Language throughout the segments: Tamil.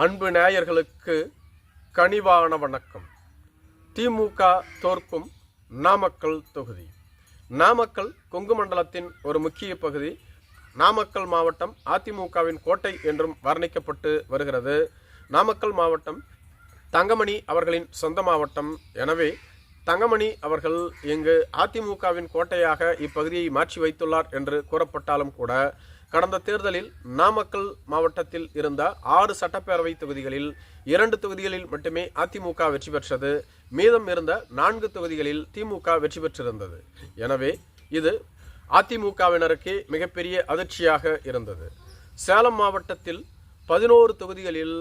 அன்பு நேயர்களுக்கு கனிவான வணக்கம். திமுக தோற்கும் நாமக்கல் தொகுதி. நாமக்கல் கொங்கு மண்டலத்தின் ஒரு முக்கிய பகுதி. நாமக்கல் மாவட்டம் அதிமுகவின் கோட்டை என்றும் வர்ணிக்கப்பட்டு வருகிறது. நாமக்கல் மாவட்டம் தங்கமணி அவர்களின் சொந்த மாவட்டம். எனவே தங்கமணி அவர்கள் இங்கு அதிமுகவின் கோட்டையாக இப்பகுதியை மாற்றி வைத்துள்ளார் என்று கூறப்பட்டாலும் கூட கடந்த தேர்தலில் நாமக்கல் மாவட்டத்தில் இருந்த ஆறு சட்டப்பேரவை தொகுதிகளில் இரண்டு தொகுதிகளில் மட்டுமே அதிமுக வெற்றி பெற்றது. மீதம் இருந்த நான்கு தொகுதிகளில் திமுக வெற்றி பெற்றிருந்தது. எனவே இது அதிமுகவினருக்கு மிகப்பெரிய அதிர்ச்சியாக இருந்தது. சேலம் மாவட்டத்தில் பதினோரு தொகுதிகளில்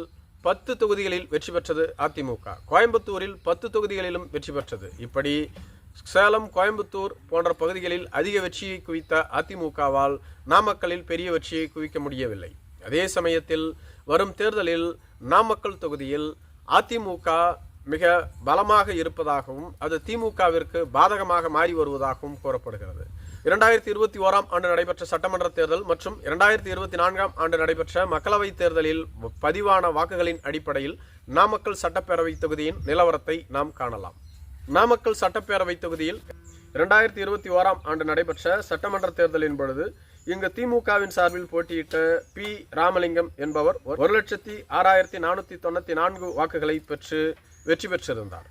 பத்து தொகுதிகளில் வெற்றி பெற்றது அதிமுக. கோயம்புத்தூரில் பத்து தொகுதிகளிலும் வெற்றி பெற்றது. இப்படி சேலம் கோயம்புத்தூர் போன்ற பகுதிகளில் அதிக வெற்றியை குவித்த அதிமுகவால் நாமக்கல்லில் பெரிய வெற்றியை குவிக்க முடியவில்லை. அதே சமயத்தில் வரும் தேர்தலில் நாமக்கல் தொகுதியில் அதிமுக மிக பலமாக இருப்பதாகவும் அது திமுகவிற்கு பாதகமாக மாறி வருவதாகவும் கூறப்படுகிறது. இரண்டாயிரத்தி இருபத்தி ஓராம் ஆண்டு நடைபெற்ற சட்டமன்ற தேர்தல் மற்றும் இரண்டாயிரத்தி இருபத்தி நான்காம் ஆண்டு நடைபெற்ற மக்களவைத் தேர்தலில் பதிவான வாக்குகளின் அடிப்படையில் நாமக்கல் சட்டப்பேரவை தொகுதியின் நிலவரத்தை நாம் காணலாம். நாமக்கல் சட்டப்பேரவை தொகுதியில் இரண்டாயிரத்தி இருபத்தி ஓராம் ஆண்டு நடைபெற்ற சட்டமன்ற தேர்தலின் பொழுது இங்கு திமுகவின் சார்பில் போட்டியிட்ட பி. ராமலிங்கம் என்பவர் ஒரு லட்சத்தி ஆறாயிரத்தி நானூற்றி தொண்ணூற்றி நான்கு வாக்குகளை பெற்று வெற்றி பெற்றிருந்தார்.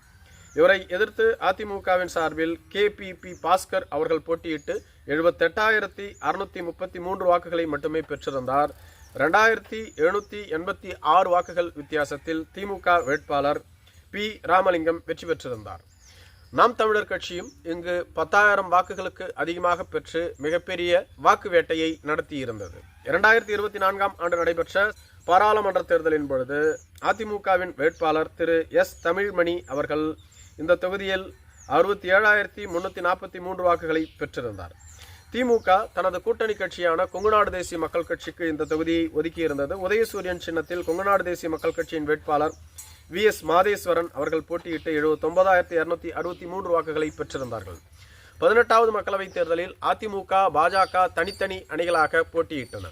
இவரை எதிர்த்து அதிமுகவின் சார்பில் கே. பி. பி. பாஸ்கர் அவர்கள் போட்டியிட்டு எழுபத்தெட்டாயிரத்தி அறுநூத்தி முப்பத்தி மூன்று வாக்குகளை மட்டுமே பெற்றிருந்தார். ரெண்டாயிரத்தி எழுநூத்தி எண்பத்தி ஆறு வாக்குகள் வித்தியாசத்தில் திமுக வேட்பாளர் பி. ராமலிங்கம் வெற்றி பெற்றிருந்தார். நாம் தமிழர் கட்சியும் இங்கு பத்தாயிரம் வாக்குகளுக்கு அதிகமாக பெற்று மிகப்பெரிய வாக்கு வேட்டையை நடத்தியிருந்தது. இரண்டாயிரத்தி இருபத்தி நான்காம் ஆண்டு நடைபெற்ற பாராளுமன்ற தேர்தலின் பொழுது அதிமுகவின் வேட்பாளர் திரு எஸ் தமிழ்மணி அவர்கள் இந்த தொகுதியில் அறுபத்தி ஏழாயிரத்தி முன்னூற்றி நாற்பத்தி மூன்று வாக்குகளை பெற்றிருந்தார். திமுக தனது கூட்டணி கட்சியான கொங்குநாடு தேசிய மக்கள் கட்சிக்கு இந்த தொகுதியை ஒதுக்கியிருந்தது. உதயசூரியன் சின்னத்தில் கொங்குநாடு தேசிய மக்கள் கட்சியின் வேட்பாளர் வி. எஸ். மாதேஸ்வரன் அவர்கள் போட்டியிட்டு எழுபத்தொன்பதாயிரத்தி இரநூத்தி அறுபத்தி மூன்று வாக்குகளை பெற்றிருந்தார்கள். பதினெட்டாவது மக்களவைத் தேர்தலில் அதிமுக பாஜக தனித்தனி அணிகளாக போட்டியிட்டன.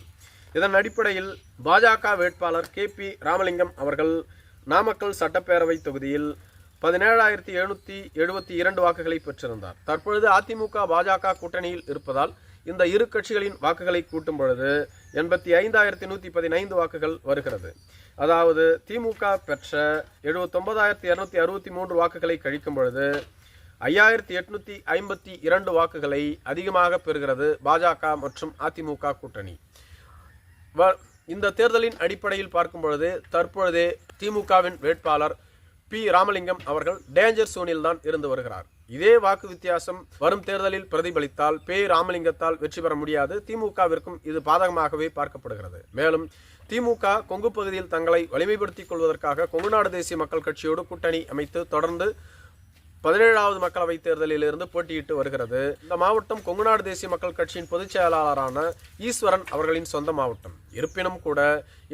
இதன் அடிப்படையில் பாஜக வேட்பாளர் கே. பி. ராமலிங்கம் அவர்கள் நாமக்கல் சட்டப்பேரவை தொகுதியில் பதினேழாயிரத்தி எழுநூத்தி எழுபத்தி இரண்டு வாக்குகளை பெற்றிருந்தார். தற்பொழுது அதிமுக பாஜக கூட்டணியில் இருப்பதால் இந்த இரு கட்சிகளின் வாக்குகளை கூட்டும் பொழுது எண்பத்தி ஐந்தாயிரத்தி நூற்றி பதினைந்து வாக்குகள் வருகிறது. அதாவது திமுக பெற்ற எழுபத்தொன்பதாயிரத்தி இரநூத்தி அறுபத்தி மூன்று வாக்குகளை கழிக்கும் பொழுது ஐயாயிரத்தி எட்நூத்தி ஐம்பத்தி இரண்டு வாக்குகளை அதிகமாக பெறுகிறது பாஜக மற்றும் அதிமுக கூட்டணி. வ- இந்த தேர்தலின் அடிப்படையில் பார்க்கும் பொழுது தற்பொழுதே திமுகவின் வேட்பாளர் பி. ராமலிங்கம் அவர்கள் டேஞ்சர் சோனில் தான் இருந்து வருகிறார். இதே வாக்கு வித்தியாசம் வரும் தேர்தலில் பிரதிபலித்தால் பே ராமலிங்கத்தால் வெற்றி பெற முடியாது. திமுகவிற்கும் இது பாதகமாகவே பார்க்கப்படுகிறது. மேலும் திமுக கொங்கு பகுதியில் தங்களை வலிமைப்படுத்திக் கொள்வதற்காக கொங்குநாடு தேசிய மக்கள் கட்சியோடு கூட்டணி அமைத்து தொடர்ந்து பதினேழாவது மக்களவைத் தேர்தலில் இருந்து போட்டியிட்டு வருகிறது. இந்த மாவட்டம் கொங்குநாடு தேசிய மக்கள் கட்சியின் பொதுச் செயலாளரான ஈஸ்வரன் அவர்களின் சொந்த மாவட்டம். இருப்பினும் கூட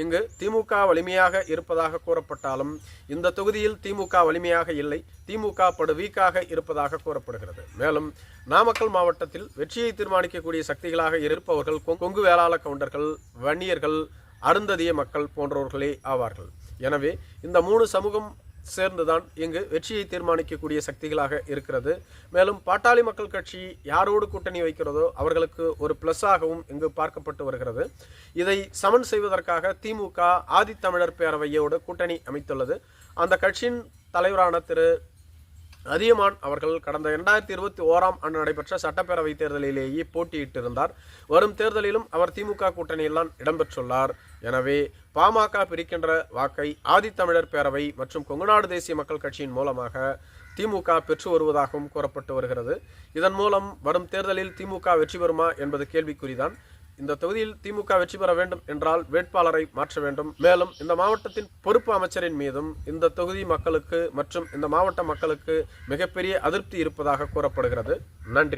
இங்கு திமுக வலிமையாக இருப்பதாக கூறப்பட்டாலும் இந்த தொகுதியில் திமுக வலிமையாக இல்லை. திமுக படு வீக்காக இருப்பதாக கூறப்படுகிறது. மேலும் நாமக்கல் மாவட்டத்தில் வெற்றியை தீர்மானிக்கக்கூடிய சக்திகளாக இருப்பவர்கள் கொங்கு வேளாள கவுண்டர்கள் வன்னியர்கள் அருந்ததிய மக்கள் போன்றவர்களே ஆவார்கள். எனவே இந்த மூணு சமூகம் சேர்ந்துதான் இங்கு வெற்றியை தீர்மானிக்கக்கூடிய சக்திகளாக இருக்கிறது. மேலும் பாட்டாளி மக்கள் கட்சி யாரோடு கூட்டணி வைக்கிறதோ அவர்களுக்கு ஒரு பிளஸ்ஸாகவும் இங்கு பார்க்கப்பட்டு வருகிறது. இதை சமன் செய்வதற்காக திமுக ஆதித்தமிழர் பேரவையோடு கூட்டணி அமைத்துள்ளது. அந்த கட்சியின் தலைவரான திரு அதியமான் அவர்கள் கடந்த இரண்டாயிரத்தி இருபத்தி ஓராம் ஆண்டு நடைபெற்ற சட்டப்பேரவை தேர்தலிலேயே போட்டியிட்டிருந்தார். வரும் தேர்தலிலும் அவர் திமுக கூட்டணியில்தான் இடம்பெற்றுள்ளார். எனவே பாமக பிரிக்கின்ற வாக்கை ஆதித்தமிழர் பேரவை மற்றும் கொங்குநாடு தேசிய மக்கள் கட்சியின் மூலமாக திமுக பெற்று வருவதாகவும் கூறப்பட்டு வருகிறது. இதன் மூலம் வரும் தேர்தலில் திமுக வெற்றி பெறுமா என்பது கேள்விக்குறிதான். இந்த தொகுதியில் திமுக வெற்றி பெற வேண்டும் என்றால் வேட்பாளரை மாற்ற வேண்டும். மேலும் இந்த மாவட்டத்தின் பொறுப்பு அமைச்சரின் மீதும் இந்த தொகுதி மக்களுக்கு மற்றும் இந்த மாவட்ட மக்களுக்கு மிகப்பெரிய அதிருப்தி இருப்பதாக கூறப்படுகிறது. நன்றி.